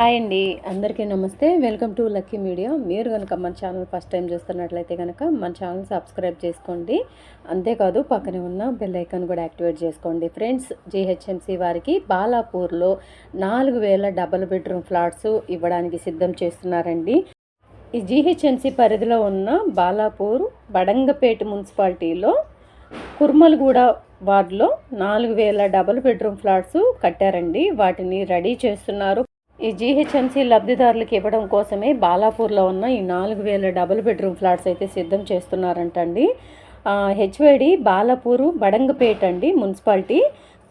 Hi అండి. అందరికీ నమస్తే. Welcome to lucky media. మీరు కనుక మన ఛానల్ ఫస్ట్ టైం చూస్తున్నట్లయితే కనుక మన ఛానల్ సబ్స్క్రైబ్ చేసుకోండి. అంతేకాదు పక్కనే ఉన్న బెల్ ఐకాన్ కూడా యాక్టివేట్ చేసుకోండి. ఫ్రెండ్స్ జీహెచ్ఎంసీ వారికి బాలాపూర్లో నాలుగు వేల డబల్ బెడ్రూమ్ ఫ్లాట్స్ ఇవ్వడానికి సిద్ధం చేస్తున్నారండి. ఈ జీహెచ్ఎంసీ పరిధిలో ఉన్న బాలాపూర్ బడంగపేట మున్సిపాలిటీలో కుర్మలగూడ వార్డులో నాలుగు వేల డబుల్ బెడ్రూమ్ ఫ్లాట్స్ కట్టారండి. వాటిని రెడీ చేస్తున్నారు. ఈ జీహెచ్ఎంసీ లబ్ధిదారులకు ఇవ్వడం కోసమే బాలాపూర్లో ఉన్న ఈ నాలుగు వేల డబుల్ బెడ్రూమ్ ఫ్లాట్స్ అయితే సిద్ధం చేస్తున్నారంటండి. హెచ్వేడి బాలాపూరు బడంగపేట అండి మున్సిపాలిటీ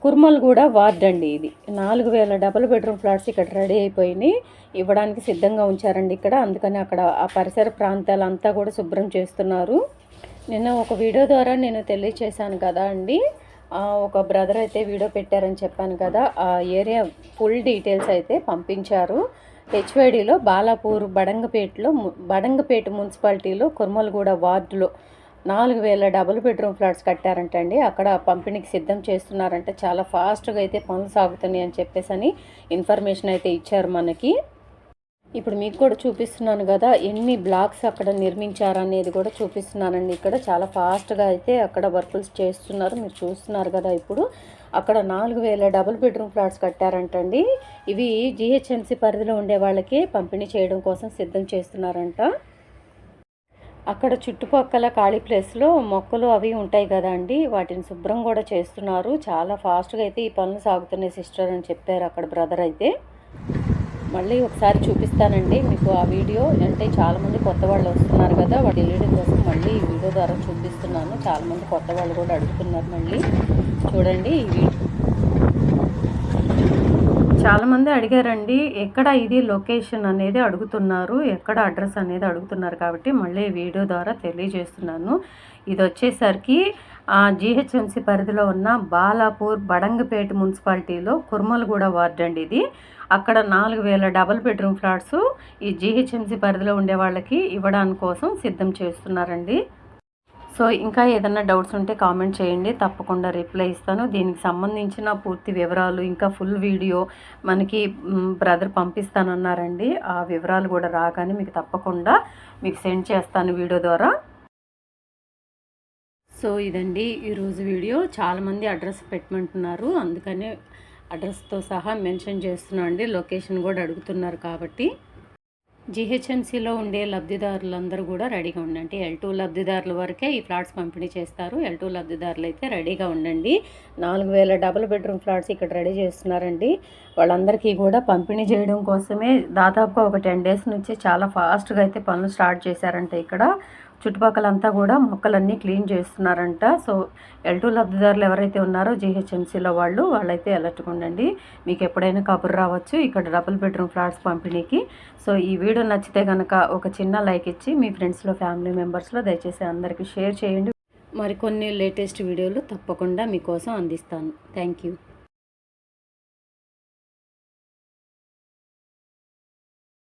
కుర్మల్గూడ వార్డ్ అండి ఇది. నాలుగు వేల డబుల్ బెడ్రూమ్ ఫ్లాట్స్ ఇక్కడ రెడీ అయిపోయినాయి. ఇవ్వడానికి సిద్ధంగా ఉంచారండి ఇక్కడ. అందుకని అక్కడ ఆ పరిసర ప్రాంతాలంతా కూడా శుభ్రం చేస్తున్నారు. నిన్న ఒక వీడియో ద్వారా నేను తెలియచేశాను కదా అండి. ఒక బ్రదర్ అయితే వీడియో పెట్టారని చెప్పాను కదా ఆ ఏరియా ఫుల్ డీటెయిల్స్ అయితే పంపించారు. హెచ్వైడిలో బాలాపూర్ బడంగపేటలో బడంగపేట మున్సిపాలిటీలో కుర్మలగూడ వార్డులో నాలుగు వేల డబుల్ బెడ్రూమ్ ఫ్లాట్స్ కట్టారంటండి. అక్కడ పంపిణీకి సిద్ధం చేస్తున్నారంటే. చాలా ఫాస్ట్గా అయితే పనులు సాగుతున్నాయి అని చెప్పేసి అని ఇన్ఫర్మేషన్ అయితే ఇచ్చారు మనకి. ఇప్పుడు మీకు కూడా చూపిస్తున్నాను కదా ఎన్ని బ్లాక్స్ అక్కడ నిర్మించారు అనేది కూడా చూపిస్తున్నానండి. ఇక్కడ చాలా ఫాస్ట్గా అయితే అక్కడ వర్కులు చేస్తున్నారు మీరు చూస్తున్నారు కదా ఇప్పుడు. అక్కడ నాలుగు వేల డబుల్ బెడ్రూమ్ ఫ్లాట్స్ కట్టారంటండి. ఇవి జిహెచ్ఎంసీ పరిధిలో ఉండే వాళ్ళకి పంపిణీ చేయడం కోసం సిద్ధం చేస్తున్నారంట. అక్కడ చుట్టుపక్కల ఖాళీ ప్లేస్లో మొక్కలు అవి ఉంటాయి కదా అండి వాటిని శుభ్రం కూడా చేస్తున్నారు. చాలా ఫాస్ట్గా అయితే ఈ పనులు సాగుతున్నాయి సిస్టర్ అని చెప్పారు అక్కడ బ్రదర్ అయితే. మళ్ళీ ఒకసారి చూపిస్తానండి మీకు ఆ వీడియో. అంటే చాలామంది కొత్త వాళ్ళు వస్తున్నారు కదా వాటి వెళ్ళడం కోసం మళ్ళీ ఈ వీడియో ద్వారా చూపిస్తున్నాను. చాలామంది కొత్త వాళ్ళు కూడా అడుగుతున్నారు మళ్ళీ. చూడండి ఈ వీడియో. చాలామంది అడిగారండి ఎక్కడ ఇది లొకేషన్ అనేది అడుగుతున్నారు ఎక్కడ అడ్రస్ అనేది అడుగుతున్నారు కాబట్టి మళ్ళీ వీడియో ద్వారా తెలియజేస్తున్నాను. ఇది వచ్చేసరికి జిహెచ్ఎంసి పరిధిలో ఉన్న బాలాపూర్ బడంగపేట మున్సిపాలిటీలో కుర్మలగూడ వార్డ్ అండి ఇది. అక్కడ నాలుగు వేల డబల్ బెడ్రూమ్ ఫ్లాట్స్ ఈ జీహెచ్ఎంసీ పరిధిలో ఉండే వాళ్ళకి ఇవ్వడానికి కోసం సిద్ధం చేస్తున్నారండి. సో ఇంకా ఏదైనా డౌట్స్ ఉంటే కామెంట్ చేయండి. తప్పకుండా రిప్లై ఇస్తాను. దీనికి సంబంధించిన పూర్తి వివరాలు ఇంకా ఫుల్ వీడియో మనకి బ్రదర్ పంపిస్తానన్నారండి. ఆ వివరాలు కూడా రాగానే మీకు తప్పకుండా మీకు సెండ్ చేస్తాను వీడియో ద్వారా. సో ఇదండి ఈరోజు వీడియో. చాలామంది అడ్రస్ పెట్టమంటున్నారు. అందుకనే అడ్రస్తో సహా మెన్షన్ చేస్తున్నాను అండి లొకేషన్ కూడా అడుగుతున్నారు కాబట్టి. జిహెచ్ఎంసీలో ఉండే లబ్ధిదారులందరూ కూడా రెడీగా ఉండండి. ఎల్ టూ లబ్ధిదారుల వరకే ఈ ఫ్లాట్స్ పంపిణీ చేస్తారు. ఎల్ టూ లబ్ధిదారులు అయితే రెడీగా ఉండండి. నాలుగు వేల డబుల్ బెడ్రూమ్ ఫ్లాట్స్ ఇక్కడ రెడీ చేస్తున్నారండి. వాళ్ళందరికీ కూడా పంపిణీ చేయడం కోసమే దాదాపుగా ఒక టెన్ డేస్ నుంచి చాలా ఫాస్ట్గా అయితే పనులు స్టార్ట్ చేశారంట ఇక్కడ. చుట్టుపక్కలంతా కూడా మొక్కలన్నీ క్లీన్ చేస్తున్నారంట. సో ఎల్ టూ లబ్ధిదారులు ఎవరైతే ఉన్నారో జీహెచ్ఎంసీలో వాళ్ళు వాళ్ళైతే అలర్ట్గా ఉండండి. మీకు ఎప్పుడైనా కబురు రావచ్చు ఇక్కడ డబుల్ బెడ్రూమ్ ఫ్లాట్స్ పంపిణీకి. సో ఈ వీడియో నచ్చితే కనుక ఒక చిన్న లైక్ ఇచ్చి మీ ఫ్రెండ్స్లో ఫ్యామిలీ మెంబర్స్లో దయచేసి అందరికీ షేర్ చేయండి. మరికొన్ని లేటెస్ట్ వీడియోలు తప్పకుండా మీకోసం అందిస్తాను. Thank you.